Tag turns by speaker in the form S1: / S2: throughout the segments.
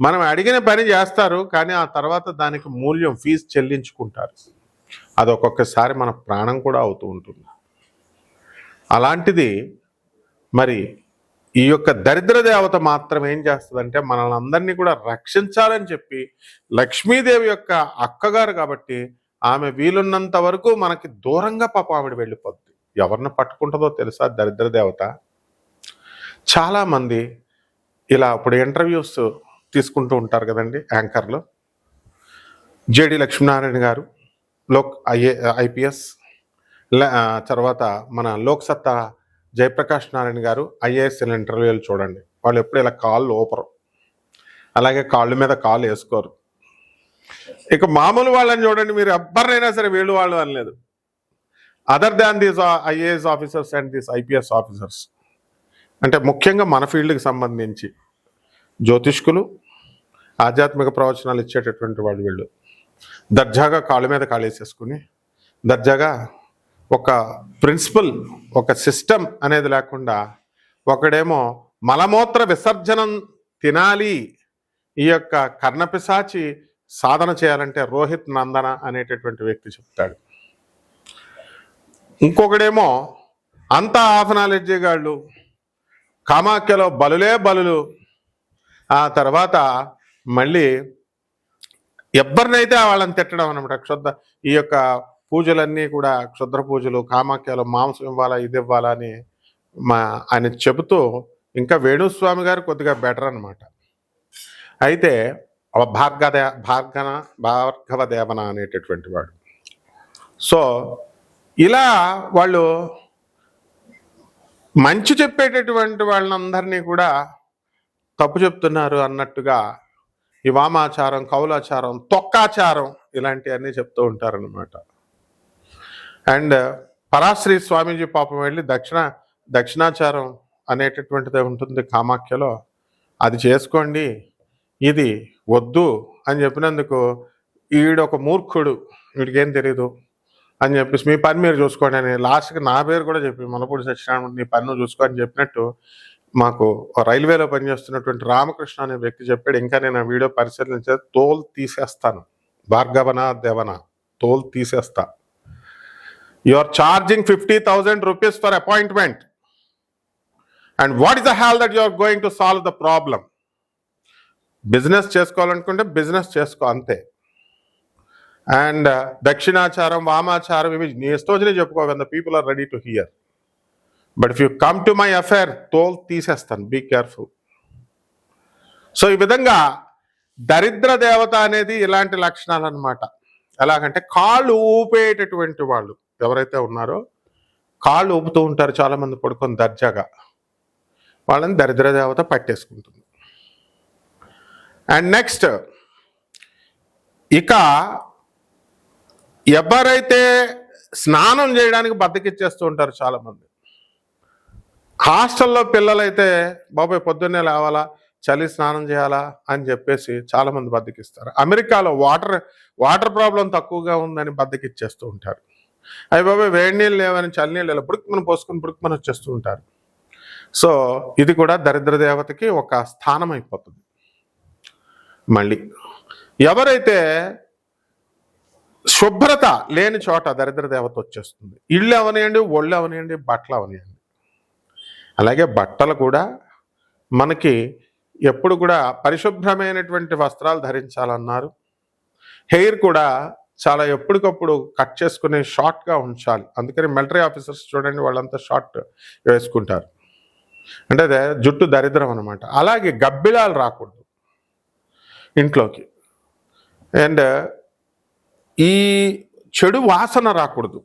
S1: మనం అడిగిన పని చేస్తారు కానీ ఆ తర్వాత దానికి మూల్యం ఫీజు చెల్లించుకుంటారు. అది ఒక్కొక్కసారి మన ప్రాణం కూడా అవుతూ ఉంటుంది. అలాంటిది మరి ఈ యొక్క దరిద్ర దేవత మాత్రం ఏం చేస్తుందంటే మనల్ని అందరినీ కూడా రక్షించాలని చెప్పి లక్ష్మీదేవి యొక్క అక్కగారు కాబట్టి ఆమె వీలున్నంత వరకు మనకి దూరంగా పాప ఆవిడ వెళ్ళిపోద్ది. ఎవరిని పట్టుకుంటుందో తెలుసా దరిద్ర దేవత? చాలామంది ఇలా ఇప్పుడు ఇంటర్వ్యూస్ తీసుకుంటూ ఉంటారు కదండి యాంకర్లు. జేడి లక్ష్మీనారాయణ గారు లోక్ ఐఏ ఐపీఎస్ తర్వాత మన లోక్సత్తా జయప్రకాష్ నారాయణ గారు ఐఏఎస్ ఇంటర్వ్యూలు చూడండి. వాళ్ళు ఎప్పుడు ఇలా కాళ్ళు ఓపరు అలాగే కాళ్ళ మీద కాళ్ళు వేసుకోరు. ఇక మామూలు వాళ్ళని చూడండి మీరు ఎవ్వరినైనా సరే వీళ్ళు వాళ్ళు అనలేదు. Other than these IAS officers and these IPS officers అంటే ముఖ్యంగా మన ఫీల్డ్కి సంబంధించి. జ్యోతిష్కులు ఆధ్యాత్మిక ప్రవచనాలు ఇచ్చేటటువంటి వాళ్ళు వీళ్ళు. దర్జాగా కాళ్ళ మీద కాళేసేసుకుని దర్జాగా ఒక ప్రిన్సిపల్ ఒక సిస్టమ్ అనేది లేకుండా ఒకడేమో మలమూత్ర విసర్జనం తినాలి ఈ యొక్క కర్ణపిశాచి సాధన చేయాలంటే రోహిత్ నందన అనేటటువంటి వ్యక్తి చెప్తాడు. ఇంకొకడేమో అంత హాఫ్ నాలెడ్జీ గాళ్ళు కామాఖ్యలో బలులే బలులు ఆ తర్వాత మళ్ళీ ఎవరినైతే వాళ్ళని తిట్టడం అనమాట క్షుద్ర ఈ యొక్క పూజలన్నీ కూడా క్షుద్ర పూజలు కామాఖ్యలు మాంసం ఇవ్వాలా ఇది ఇవ్వాలా అని మా ఆయన చెబుతూ ఇంకా వేణుస్వామి గారు కొద్దిగా బెటర్ అనమాట. అయితే భార్గదే భార్గన భార్గవ దేవన అనేటటువంటి వాడు. సో ఇలా వాళ్ళు మంచి చెప్పేటటువంటి వాళ్ళందరినీ కూడా తప్పు చెప్తున్నారు అన్నట్టుగా ఈ వామాచారం కౌలాచారం తొక్కాచారం ఇలాంటివన్నీ చెప్తూ ఉంటారనమాట అండ్ పరాశ్రీ స్వామీజీ పాపం వెళ్ళి దక్షిణ దక్షిణాచారం అనేటటువంటిది ఉంటుంది కామాఖ్యలో. అది చేసుకోండి ఇది వద్దు అని చెప్పినందుకు ఈడొక ఒక మూర్ఖుడు వీడికేం తెలీదు అని చెప్పేసి మీ పని మీరు చూసుకోండి అని లాస్ట్కి నా పేరు కూడా చెప్పి మనపూడి సత్యనారాయణ నీ పని నువ్వు చూసుకో అని చెప్పినట్టు మాకు రైల్వేలో పనిచేస్తున్నటువంటి రామకృష్ణ అనే వ్యక్తి చెప్పాడు ఇంకా నేను ఆ వీడియో పరిశీలించే తోలు తీసేస్తాను. భార్గవన దేవన తోలు తీసేస్తా. You are charging fifty thousand rupees for appointment and what is the hell that you are going to solve the problem business చేసుకోవాలనుకుంటే బిజినెస్ చేసుకో అంతే. అండ్ uh, దక్షిణాచారం వామాచారం ఇవి నీ ఇష్టం చెప్పుకో the people are ready to hear but if you come to my affair తోల్ తీసేస్తాను. Be careful so ఈ విధంగా దరిద్ర దేవత అనేది ఇలాంటి లక్షణాలు అనమాట ఎలాగంటే కాళ్ళు ఊపేటటువంటి వాళ్ళు. ఎవరైతే ఉన్నారో కాళ్ళు ఊపుతూ ఉంటారు చాలామంది పడుకొని దర్జాగా. వాళ్ళని దరిద్ర దేవత పట్టేసుకుంటుంది. అండ్ నెక్స్ట్ ఇక ఎవరైతే స్నానం చేయడానికి బద్దకిచ్చేస్తూ ఉంటారు చాలామంది హాస్టల్లో పిల్లలైతే బాబాయ్ పొద్దున్నే లేవాలా? చలి స్నానం చేయాలా? అని చెప్పేసి చాలామంది బద్దకిస్తారు. అమెరికాలో వాటర్ వాటర్ ప్రాబ్లం తక్కువగా ఉందని బద్దకిచ్చేస్తూ ఉంటారు. అవి బాబాయ్ వేడి నీళ్ళు లేవని చలి నీళ్ళు లేవు. పుడుకుమని పోసుకుని పుడుకుమని వచ్చేస్తూ ఉంటారు. సో ఇది కూడా దరిద్ర దేవతకి ఒక స్థానం అయిపోతుంది. మళ్ళీ ఎవరైతే శుభ్రత లేని చోట దరిద్ర దేవత వచ్చేస్తుంది? ఇళ్ళు అవనియండి ఒళ్ళు అవనియండి బట్టలు అవనియండి. అలాగే బట్టలు కూడా మనకి ఎప్పుడు కూడా పరిశుభ్రమైనటువంటి వస్త్రాలు ధరించాలన్నారు. హెయిర్ కూడా చాలా ఎప్పటికప్పుడు కట్ చేసుకునే షార్ట్గా ఉంచాలి. అందుకని మిలిటరీ ఆఫీసర్స్ చూడండి వాళ్ళంతా షార్ట్ వేసుకుంటారు. అంటే అదే జుట్టు దరిద్రం అనమాట అలాగే గబ్బిలాలు రాకూడదు ఇంట్లోకి. అండ్ ఈ చెడు వాసన రాకూడదు.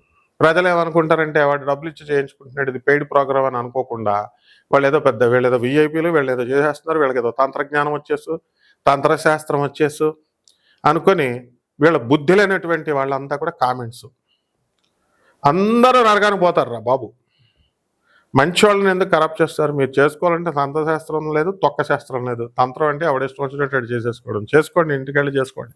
S1: ప్రజలు ఏమనుకుంటారంటే వాడు డబ్బులు ఇచ్చి చేయించుకుంటున్నాడు ఇది పెయిడ్ ప్రోగ్రామ్ అని అనుకోకుండా వాళ్ళు ఏదో పెద్ద వీళ్ళు ఏదో విఐపీలు వీళ్ళు ఏదో చేసేస్తున్నారు వీళ్ళకి ఏదో తంత్రజ్ఞానం వచ్చేసు తంత్రశాస్త్రం వచ్చేసు అనుకొని వీళ్ళ బుద్ధి లేనటువంటి వాళ్ళంతా కూడా కామెంట్స్. అందరూ నరగాని పోతారు రా బాబు. మంచి వాళ్ళని ఎందుకు కరప్ట్ చేస్తారు? మీరు చేసుకోవాలంటే తంత్రశాస్త్రం లేదు తొక్క శాస్త్రం లేదు. తంత్రం అంటే ఎవడిష్టం వచ్చినట్టు చేసేసుకోవడం. చేసుకోండి ఇంటికెళ్ళి చేసుకోండి.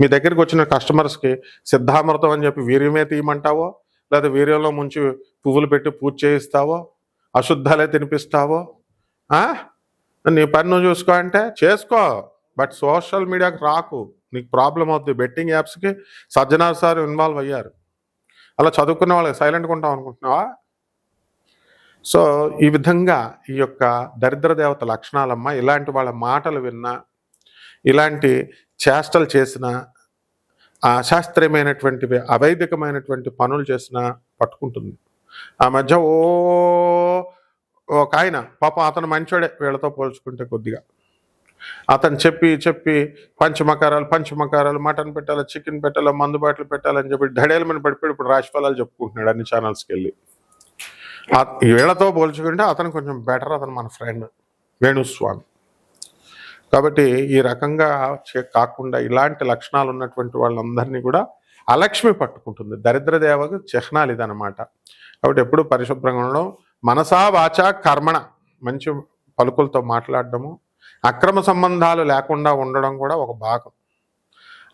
S1: మీ దగ్గరికి వచ్చిన కస్టమర్స్కి సిద్ధామృతం అని చెప్పి వీర్యమే తీయమంటావో? లేదా వీర్యంలో ముంచి పువ్వులు పెట్టి పూజ చేయిస్తావో? అశుద్ధాలే తినిపిస్తావో? నీ పని నువ్వు చూసుకో అంటే చేసుకో. బట్ సోషల్ మీడియాకి రాకు. నీకు ప్రాబ్లం అవుతుంది బెట్టింగ్ యాప్స్కి సజ్జనార్ సార్ ఇన్వాల్వ్ అయ్యారు. అలా చదువుకున్న వాళ్ళకి సైలెంట్గా ఉంటాం అనుకుంటున్నావా? సో ఈ విధంగా ఈ యొక్క దరిద్ర దేవత లక్షణాలమ్మ ఇలాంటి వాళ్ళ మాటలు విన్నా ఇలాంటి చేష్టలు చేసినా అశాస్త్రీయమైనటువంటి అవైదికమైనటువంటి పనులు చేసినా పట్టుకుంటుంది. ఆ మధ్య ఓ ఒక ఆయన పాపం అతను మంచోడే వీళ్ళతో పోల్చుకుంటే కొద్దిగా. అతను చెప్పి చెప్పి పంచమకారాలు పంచమకారాలు మటన్ పెట్టాలి చికెన్ పెట్టాలి మందు బాటలు పెట్టాలని చెప్పి ధడేలమని పడిపోయి ఇప్పుడు రాశిఫలాలు చెప్పుకుంటున్నాడు అన్ని ఛానల్స్కి వెళ్ళి. వీళ్ళతో పోల్చుకుంటే అతను కొంచెం బెటర్ అతను మన ఫ్రెండ్ వేణుస్వామి. కాబట్టి ఈ రకంగా చే- కాకుండా ఇలాంటి లక్షణాలు ఉన్నటువంటి వాళ్ళందరినీ కూడా అలక్ష్మి పట్టుకుంటుంది. దరిద్ర దేవకు చిహ్నాలు ఇదనమాట కాబట్టి ఎప్పుడు పరిశుభ్రంగా ఉండడం మనసా వాచ కర్మణ మంచి పలుకులతో మాట్లాడడము అక్రమ సంబంధాలు లేకుండా ఉండడం కూడా ఒక భాగం.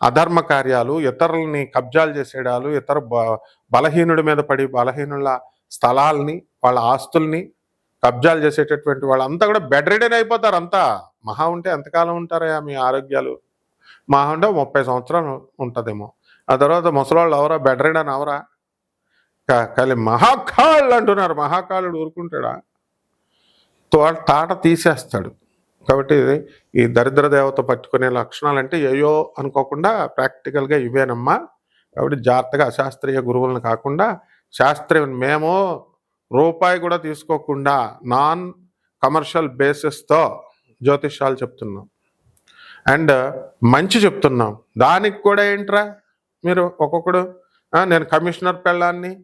S1: అధర్మ కార్యాలు ఇతరులని కబ్జాలు చేసేయడాలు ఇతర బ బలహీనుడి మీద పడి బలహీనుల స్థలాల్ని వాళ్ళ ఆస్తుల్ని కబ్జాలు చేసేటటువంటి వాళ్ళంతా కూడా బెడ్ రెడీ అయిపోతారు అంతా. మహా ఉంటే ఎంతకాలం ఉంటారయా మీ ఆరోగ్యాలు? మహా ఉంటే ముప్పై సంవత్సరాలు ఉంటుందేమో. ఆ తర్వాత ముసలాళ్ళు అవరా బెడ్ రెడీ అని అవరా కానీ మహాకాళ్ళు అంటున్నారు. మహాకాళుడు ఊరుకుంటాడా? తోట తాట తీసేస్తాడు. కాబట్టి ఈ దరిద్ర దేవత పట్టుకునే లక్షణాలు అంటే ఏయో అనుకోకుండా ప్రాక్టికల్గా ఇవేనమ్మా. కాబట్టి జాగ్రత్తగా అశాస్త్రీయ గురువులను కాకుండా శాస్త్రీయ మేము రూపాయి కూడా తీసుకోకుండా నాన్ కమర్షియల్ బేసిస్తో జ్యోతిష్యాలు చెప్తున్నాం. అండ్ మంచి చెప్తున్నాం. దానికి కూడా ఏంట్రా? మీరు ఒక్కొక్కడు నేను కమిషనర్ పెళ్ళాన్ని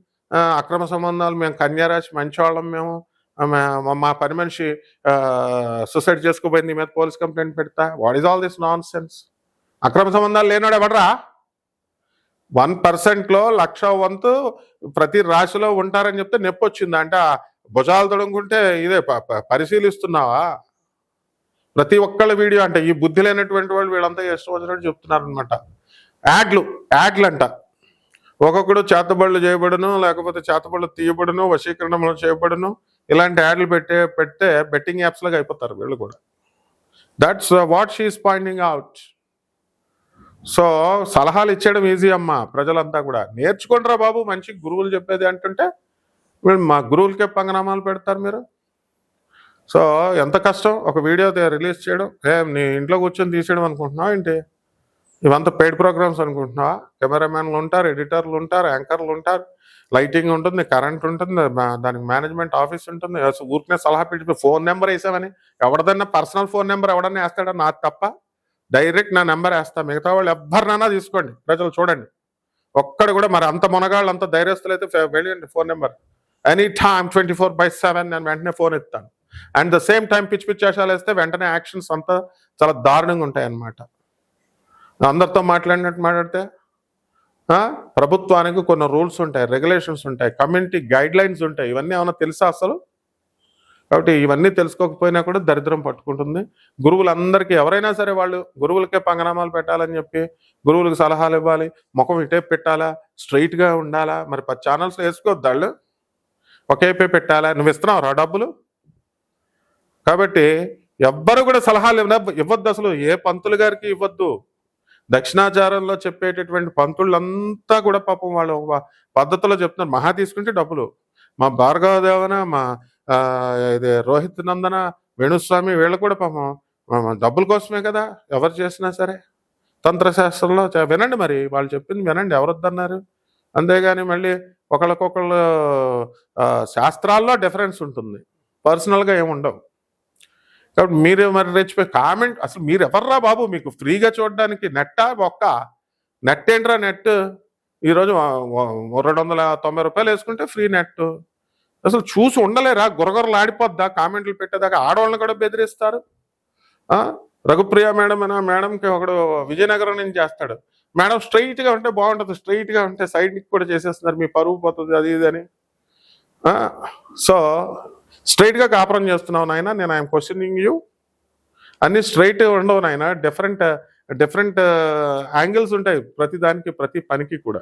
S1: అక్రమ సంబంధాలు మేము కన్యారాశి మంచివాళ్ళం మేము మా- పని మనిషి సూసైడ్ చేసుకోబోయింది మీద పోలీస్ కంప్లైంట్ పెడతా. What is all this nonsense అక్రమ సంబంధాలు లేనాడు ఎవడరా? వన్ పర్సెంట్లో లక్ష వంతు ప్రతి రాశిలో ఉంటారని చెప్తే నొప్పి వచ్చింది అంటే భుజాలు తొడుగుంటే ఇదే పరిశీలిస్తున్నావా? ప్రతి ఒక్కళ్ళ వీడియో అంటే ఈ బుద్ధి లేనటువంటి వాళ్ళు వీళ్ళంతా ఇష్టం వచ్చినట్టు చెప్తున్నారనమాట యాడ్లు యాడ్లు అంట ఒక్కొక్కడు చేతబడులు చేయబడును లేకపోతే చేతబడులు తీయబడును వశీకరణములు చేయబడును ఇలాంటి యాడ్లు పెట్టే పెడితే బెట్టింగ్ యాప్స్లాగా అయిపోతారు వీళ్ళు కూడా. That's what she is pointing out so సలహాలు ఇచ్చేయడం ఈజీ అమ్మా ప్రజలంతా కూడా. నేర్చుకుంటారా బాబు మంచి గురువులు చెప్పేది అంటుంటే మా గురువులకే పంగనామాలు పెడతారు మీరు. సో ఎంత కష్టం ఒక వీడియో రిలీజ్ చేయడం. ఏ నీ ఇంట్లో కూర్చొని తీసేయడం అనుకుంటున్నావు ఏంటి? ఇవంతా పెయిడ్ ప్రోగ్రామ్స్ అనుకుంటున్నావా? కెమెరామ్యాన్లు ఉంటారు ఎడిటర్లు ఉంటారు యాంకర్లు ఉంటారు. లైటింగ్ ఉంటుంది కరెంట్ ఉంటుంది దానికి మేనేజ్మెంట్ ఆఫీస్ ఉంటుంది. ఊరికనే సలహా పిలిచిపోయి ఫోన్ నెంబర్ వేసామని ఎవడదన్నా పర్సనల్ ఫోన్ నెంబర్ ఎవడన్నా వేస్తాడా? నాకు తప్ప. డైరెక్ట్ నా నెంబర్ వేస్తా. మిగతా వాళ్ళు ఎవరినైనా తీసుకోండి. ప్రజలు చూడండి. ఒక్కడ కూడా మరి అంత మునగాళ్ళు అంత ధైర్యస్తులు అయితే వెళ్ళండి phone number. Any time twenty four by seven నేను వెంటనే ఫోన్ ఇస్తాను అండ్ ద సేమ్ టైం పిచ్చి పిచ్చి వేషాలు వేస్తే వెంటనే యాక్షన్స్ అంతా చాలా దారుణంగా ఉంటాయి అన్నమాట అందరితో మాట్లాడినట్టు మాట్లాడితే ప్రభుత్వానికి కొన్ని రూల్స్ ఉంటాయి రెగ్యులేషన్స్ ఉంటాయి కమ్యూనిటీ గైడ్ లైన్స్ ఉంటాయి. ఇవన్నీ ఏమైనా తెలుసా అసలు? కాబట్టి ఇవన్నీ తెలుసుకోకపోయినా కూడా దరిద్రం పట్టుకుంటుంది. గురువులందరికీ ఎవరైనా సరే వాళ్ళు గురువులకే పంగనామాలు పెట్టాలని చెప్పి గురువులకు సలహాలు ఇవ్వాలి ముఖం ఇటే పెట్టాలా స్ట్రైట్గా ఉండాలా? మరి పది ఛానల్స్ వేసుకోవద్దు వాళ్ళు ఒకేపే పెట్టాలా? నువ్వు ఇస్తున్నావు రా డబ్బులు? కాబట్టి ఎవ్వరు కూడా సలహాలు ఇవ్వ- ఇవ్వద్దు అసలు. ఏ పంతులు గారికి ఇవ్వద్దు. దక్షిణాచారంలో చెప్పేటటువంటి పంతులంతా కూడా పాపం వాళ్ళు పద్ధతిలో చెప్తున్నారు. మహా తీసుకుంటే డబ్బులు. మా భార్గవ దేవన మా ఇది రోహిత్ నందన వేణుస్వామి వీళ్ళు కూడా పాపం డబ్బుల కోసమే కదా ఎవరు చేసినా సరే. తంత్రశాస్త్రంలో వినండి మరి వాళ్ళు చెప్పింది వినండి ఎవరు వద్దన్నారు అంతేగాని మళ్ళీ ఒకళ్ళకొకళ్ళు శాస్త్రాల్లో డిఫరెన్స్ ఉంటుంది పర్సనల్గా ఏముండవు కాబట్టి మీరు మరి రెచ్చిపోయి కామెంట్ అసలు మీరు ఎవర్రా బాబు మీకు ఫ్రీగా చూడడానికి నెట్టా ఒక్క నెట్ ఏంట్రా నెట్ ఈరోజు రెండు వందల తొంభై రూపాయలు వేసుకుంటే ఫ్రీ నెట్ అసలు చూసి ఉండలేరా? గురగొరలు ఆడిపోద్దా కామెంట్లు పెట్టేదాకా ఆడవాళ్ళని కూడా బెదిరిస్తారు. రఘుప్రియ మేడం అనే మేడంకి ఒకడు విజయనగరం నుంచి చేస్తాడు. మేడం స్ట్రైట్గా ఉంటే బాగుంటుంది స్ట్రైట్గా ఉంటే సైడ్కి కూడా చేసేస్తున్నారు మీ పరువు పోతుంది అది ఇది అని. సో స్ట్రైట్గా కాపురం చేస్తున్నావు నాయన నేను ఐఎమ్ క్వశ్చనింగ్ యూ. అన్ని స్ట్రైట్ ఉండవు నాయన డిఫరెంట్ డిఫరెంట్ యాంగిల్స్ ఉంటాయి ప్రతి దానికి ప్రతి పనికి కూడా.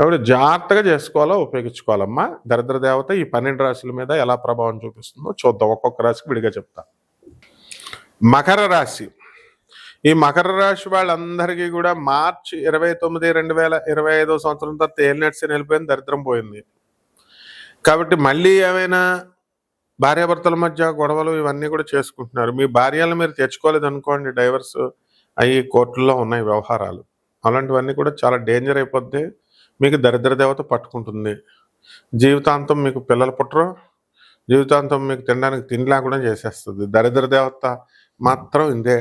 S1: కాబట్టి జాగ్రత్తగా చేసుకోవాలా ఉపయోగించుకోవాలమ్మా? దరిద్ర దేవత ఈ పన్నెండు రాశుల మీద ఎలా ప్రభావం చూపిస్తుందో చూద్దాం. ఒక్కొక్క రాశికి విడిగా చెప్తా. మకర రాశి. ఈ మకర రాశి వాళ్ళందరికీ కూడా మార్చి ఇరవై తొమ్మిది రెండు వేల ఇరవై ఐదో సంవత్సరం తర్వాత తేలినట్సి వెళ్ళిపోయింది దరిద్రం పోయింది. కాబట్టి మళ్ళీ ఏమైనా భార్యాభర్తల మధ్య గొడవలు ఇవన్నీ కూడా చేసుకుంటున్నారు. మీ భార్యలను మీరు తెచ్చుకోలేదు అనుకోండి డైవర్స్ అయ్యి కోర్టుల్లో ఉన్నాయి వ్యవహారాలు. అలాంటివన్నీ కూడా చాలా డేంజర్ అయిపోద్ది. మీకు దరిద్ర దేవత పట్టుకుంటుంది. జీవితాంతం మీకు పిల్లలు పుట్టరు జీవితాంతం మీకు తినడానికి తిండి లేకుండా చేసేస్తుంది. దరిద్ర దేవత మాత్రం ఇదే.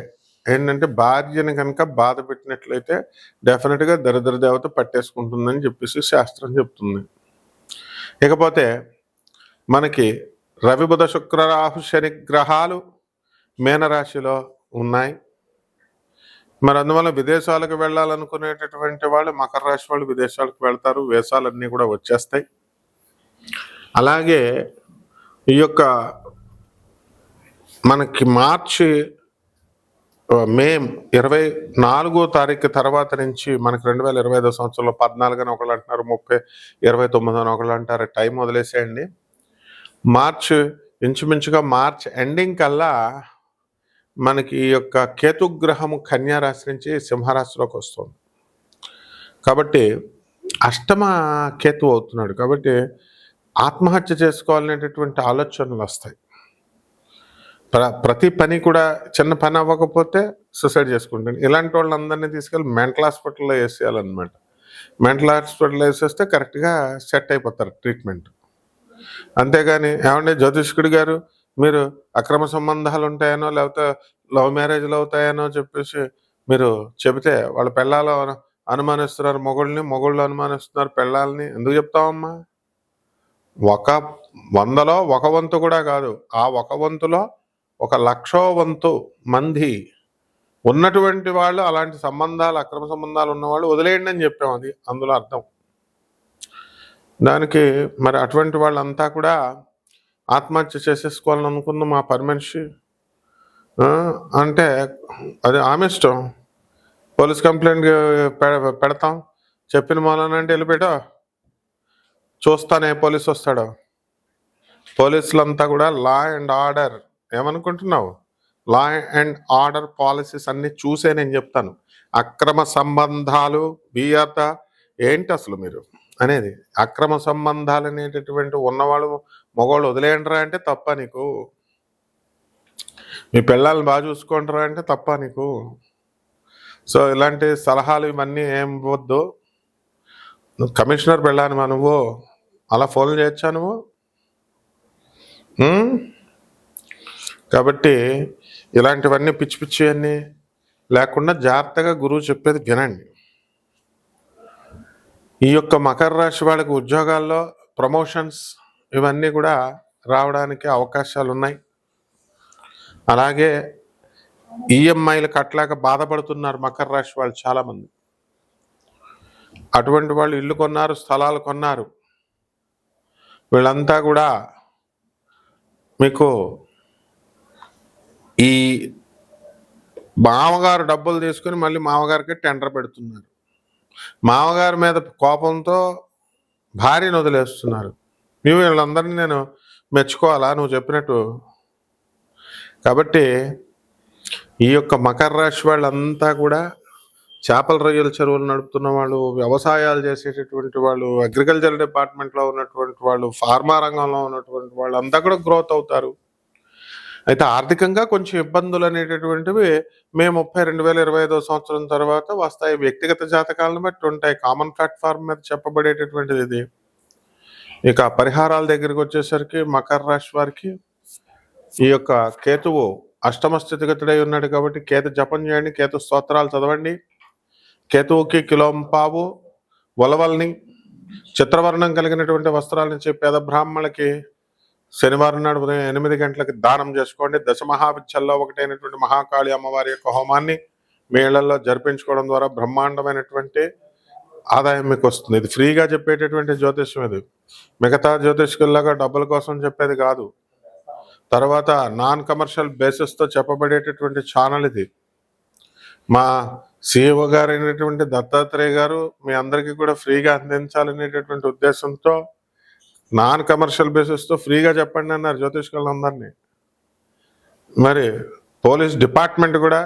S1: ఏంటంటే భార్యని కనుక బాధ పెట్టినట్లయితే డెఫినెట్గా దరిద్ర దేవత పట్టేసుకుంటుందని చెప్పేసి శాస్త్రం చెప్తుంది. ఇకపోతే మనకి రవి బుధ శుక్ర రాహు శని గ్రహాలు మీనరాశిలో ఉన్నాయి. మరి అందువల్ల విదేశాలకు వెళ్ళాలనుకునేటటువంటి వాళ్ళు మకర రాశి వాళ్ళు విదేశాలకు వెళ్తారు వేసాలన్నీ కూడా వచ్చేస్తాయి. అలాగే ఈ యొక్క మనకి మార్చి మే ఇరవై నాలుగో తారీఖు తర్వాత నుంచి మనకి రెండు వేల ఇరవై ఐదో సంవత్సరంలో పద్నాలుగున ఒకళ్ళు అంటున్నారు ముప్పై ఇరవై తొమ్మిదిన ఒకళ్ళు అంటారు. టైం వదిలేసేయండి. మార్చ్ ఇంచుమించుగా మార్చ్ ఎండింగ్ కల్లా మనకి ఈ యొక్క కేతుగ్రహము కన్యారాశి నుంచి సింహరాశిలోకి వస్తుంది. కాబట్టి అష్టమ కేతు అవుతున్నాడు. కాబట్టి ఆత్మహత్య చేసుకోవాలనేటటువంటి ఆలోచనలు వస్తాయి. ప్ర ప్రతి పని కూడా చిన్న పని అవ్వకపోతే సూసైడ్ చేసుకుంటాను ఇలాంటి వాళ్ళందరినీ తీసుకెళ్ళి మెంటల్ హాస్పిటల్లో వేసేయాలన్నమాట. మెంటల్ హాస్పిటల్లో వేసేస్తే కరెక్ట్గా సెట్ అయిపోతారు ట్రీట్మెంట్. అంతేగాని ఏమంటే జ్యోతిష్కుడు గారు మీరు అక్రమ సంబంధాలు ఉంటాయనో లేకపోతే లవ్ మ్యారేజ్లు అవుతాయనో చెప్పేసి మీరు చెబితే వాళ్ళ పెళ్ళాలు అనుమానిస్తున్నారు. మొగుళ్ళని మొగుళ్ళు అనుమానిస్తున్నారు. పెళ్ళాలని ఎందుకు చెప్తావమ్మా? ఒక వందలో ఒక వంతు కూడా కాదు. ఆ ఒక వంతులో ఒక లక్షో వంతు మంది ఉన్నటువంటి వాళ్ళు అలాంటి సంబంధాలు అక్రమ సంబంధాలు ఉన్నవాళ్ళు వదిలేయండి అని చెప్పాం అది. అందులో అర్థం. దానికి మరి అటువంటి వాళ్ళంతా కూడా ఆత్మహత్య చేసేసుకోవాలని అనుకుంది మా పని మనిషి. అంటే అది ఆమె ఇష్టం. పోలీస్ కంప్లైంట్ పె- పెడతాం. చెప్పిన మూలనంటే వెళ్ళిపెట్టా చూస్తానే పోలీస్ వస్తాడు. పోలీసులంతా కూడా లా అండ్ ఆర్డర్. ఏమనుకుంటున్నావు? లా అండ్ ఆర్డర్ పాలసీస్ అన్నీ చూసే నేను చెప్తాను. అక్రమ సంబంధాలు బియ్యత ఏంటి అసలు మీరు? అనేది అక్రమ సంబంధాలు అనేటటువంటి ఉన్నవాళ్ళు మగవాళ్ళు వదిలేయండిరా అంటే తప్ప నీకు. మీ పిల్లల్ని బాగా చూసుకుంటారా అంటే తప్ప నీకు. సో ఇలాంటి సలహాలు ఇవన్నీ ఏం వద్దు. నువ్వు కమిషనర్ పెళ్ళాను మా నువ్వు? అలా ఫోన్ చేయొచ్చా నువ్వు? కాబట్టి ఇలాంటివన్నీ పిచ్చి పిచ్చి అన్నీ లేకుండా జాగ్రత్తగా గురువు చెప్పేది వినండి. ఈ యొక్క మకర రాశి వాళ్ళకి ఉద్యోగాల్లో ప్రమోషన్స్ ఇవన్నీ కూడా రావడానికి అవకాశాలు ఉన్నాయి అలాగే ఈఎంఐలు కట్టలేక బాధపడుతున్నారు మకర రాశి వాళ్ళు చాలామంది. అటువంటి వాళ్ళు ఇల్లు కొన్నారు స్థలాలు కొన్నారు. వీళ్ళంతా కూడా మీకు ఈ మామగారు డబ్బులు తీసుకుని మళ్ళీ మామగారికి టెండర్ పెడుతున్నారు. మామగారి మీద కోపంతో భార్యను వదిలేస్తున్నారు. నువ్వు వీళ్ళందరినీ నేను మెచ్చుకోవాలా? నువ్వు చెప్పినట్టు. కాబట్టి ఈ యొక్క మకర రాశి వాళ్ళంతా కూడా చేపల రొయ్యల చెరువులు నడుపుతున్న వాళ్ళు వ్యవసాయాలు చేసేటటువంటి వాళ్ళు అగ్రికల్చర్ డిపార్ట్మెంట్లో ఉన్నటువంటి వాళ్ళు ఫార్మా రంగంలో ఉన్నటువంటి వాళ్ళు అంతా కూడా గ్రోత్ అవుతారు. అయితే ఆర్థికంగా కొంచెం ఇబ్బందులు అనేటటువంటివి మే ముప్పై రెండు వేల ఇరవై ఐదో సంవత్సరం తర్వాత వస్తాయి. వ్యక్తిగత జాతకాలను బట్టి ఉంటాయి. కామన్ ప్లాట్ఫామ్ మీద చెప్పబడేటటువంటిది ఇది. ఇక పరిహారాల దగ్గరికి వచ్చేసరికి మకర రాశి వారికి ఈ యొక్క కేతువు అష్టమ స్థితిగతుడై ఉన్నాడు కాబట్టి కేతు జపం చేయండి కేతు స్తోత్రాలు చదవండి. కేతువుకి కిలోంపావు ఉలవల్ని చిత్రవర్ణం కలిగినటువంటి వస్త్రాలని పేద బ్రాహ్మణులకి శనివారం నాడు ఉదయం ఎనిమిది గంటలకు దానం చేసుకోండి. దశ మహావిద్యల్లో ఒకటైనటువంటి మహాకాళి అమ్మవారి యొక్క హోమాన్ని మేళల్లో జరిపించుకోవడం ద్వారా బ్రహ్మాండమైనటువంటి ఆదాయం మీకు వస్తుంది. ఇది ఫ్రీగా చెప్పేటటువంటి జ్యోతిష్యం ఇది. మిగతా జ్యోతిష్కుల్లాగా డబ్బుల కోసం చెప్పేది కాదు. తర్వాత నాన్ కమర్షియల్ బేసిస్తో చెప్పబడేటటువంటి ఛానల్ ఇది. మా సిఇఓ గారు అయినటువంటి దత్తాత్రేయ గారు మీ అందరికీ కూడా ఫ్రీగా అందించాలనేటటువంటి ఉద్దేశంతో నాన్ కమర్షియల్ బేసిస్తో ఫ్రీగా చెప్పండి అన్నారు జ్యోతిష్కులందరినీ. మరి పోలీస్ డిపార్ట్మెంట్ కూడా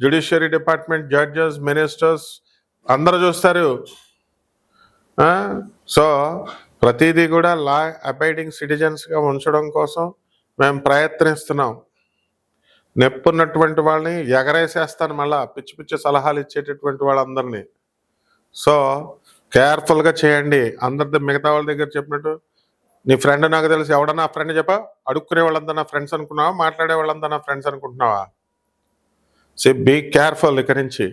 S1: జ్యుడిషియరీ డిపార్ట్మెంట్ జడ్జెస్ మినిస్టర్స్ అందరూ చూస్తారు. సో ప్రతిదీ కూడా లా అబైడింగ్ సిటిజన్స్గా ఉంచడం కోసం మేము ప్రయత్నిస్తున్నాం. నెప్పున్నటువంటి వాళ్ళని ఎగరేసేస్తాను మళ్ళా పిచ్చి పిచ్చి సలహాలు ఇచ్చేటటువంటి వాళ్ళందరినీ. సో కేర్ఫుల్గా చేయండి. అందరితో మిగతా వాళ్ళ దగ్గర చెప్పినట్టు నీ ఫ్రెండ్ నాకు తెలుసు ఎవడన్నా ఫ్రెండ్ చెప్పా? అడుక్కునే వాళ్ళంతా నా ఫ్రెండ్స్ అనుకున్నావా మాట్లాడే వాళ్ళంతా నా ఫ్రెండ్స్ అనుకుంటున్నావా? సి బీ కేర్ఫుల్ ఇక్కడి నుంచి.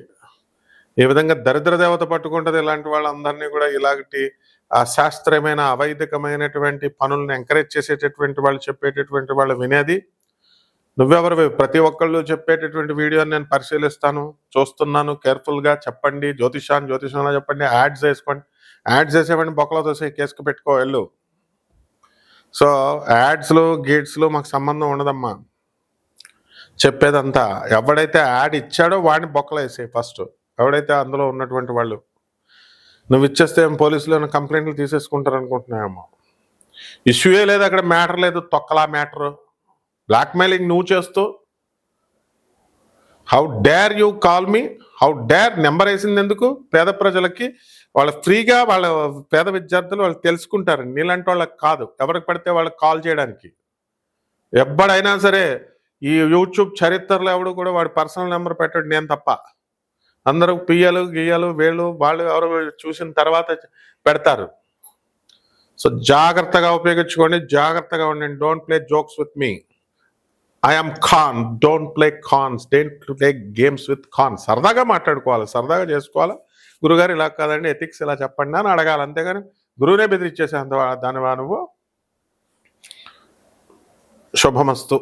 S1: ఈ విధంగా దరిద్ర దేవత పట్టుకుంటుంది ఇలాంటి వాళ్ళందరినీ కూడా ఇలాంటి ఆ శాస్త్రమైన అవైదికమైనటువంటి పనులను ఎంకరేజ్ చేసేటటువంటి వాళ్ళు చెప్పేటటువంటి వాళ్ళు వినేది. నువ్వెవరు? ప్రతి ఒక్కళ్ళు చెప్పేటటువంటి వీడియోని నేను పరిశీలిస్తాను చూస్తున్నాను కేర్ఫుల్గా చెప్పండి జ్యోతిషాన్ని జ్యోతిషంలో చెప్పండి యాడ్స్ వేసుకోండి. యాడ్స్ వేసేవాడిని బొక్కలో తోసే కేసుకు పెట్టుకో వెళ్ళు. సో యాడ్స్లు గేట్స్లు మాకు సంబంధం ఉండదమ్మా. చెప్పేదంతా. ఎవడైతే యాడ్ ఇచ్చాడో వాడిని బొక్కలు వేసేయి ఫస్ట్. ఎవడైతే అందులో ఉన్నటువంటి వాళ్ళు నువ్వు ఇచ్చేస్తే ఏం పోలీసులు కంప్లైంట్లు తీసేసుకుంటారు అనుకుంటున్నాయేమో ఇష్యూయే లేదు అక్కడ మ్యాటర్ లేదు తొక్కలా మ్యాటర్. బ్లాక్మెయిలింగ్ నువ్వు చేస్తూ how dare you call me? How dare? Number వేసింది ఎందుకు? పేద ప్రజలకి వాళ్ళ ఫ్రీగా వాళ్ళ పేద విద్యార్థులు వాళ్ళు తెలుసుకుంటారు. నీలాంటి వాళ్ళకి కాదు. ఎవరికి పడితే వాళ్ళకి కాల్ చేయడానికి. ఎప్పుడైనా సరే ఈ యూట్యూబ్ చరిత్రలో ఎవడు కూడా వాడి పర్సనల్ నెంబర్ పెట్టాడు నేను తప్ప. అందరూ పియ్యలు గియ్యలు వీళ్ళు వాళ్ళు ఎవరు చూసిన తర్వాత పెడతారు. సో జాగ్రత్తగా ఉపయోగించుకోండి. జాగ్రత్తగా ఉండండి. Don't play jokes with me I'm Khan don't play Khans don't play games with Khan సరదాగా మాట్లాడుకోవాలి. సరదాగా చేసుకోవాలి? గురుగారు ఇలా కాదండి. ఎథిక్స్ ఇలా చెప్పండి అని అడగాలి. అంతేగాని గురువునే బెదిరిచ్చేసే అంత దాని నువ్వు? శుభమస్తు.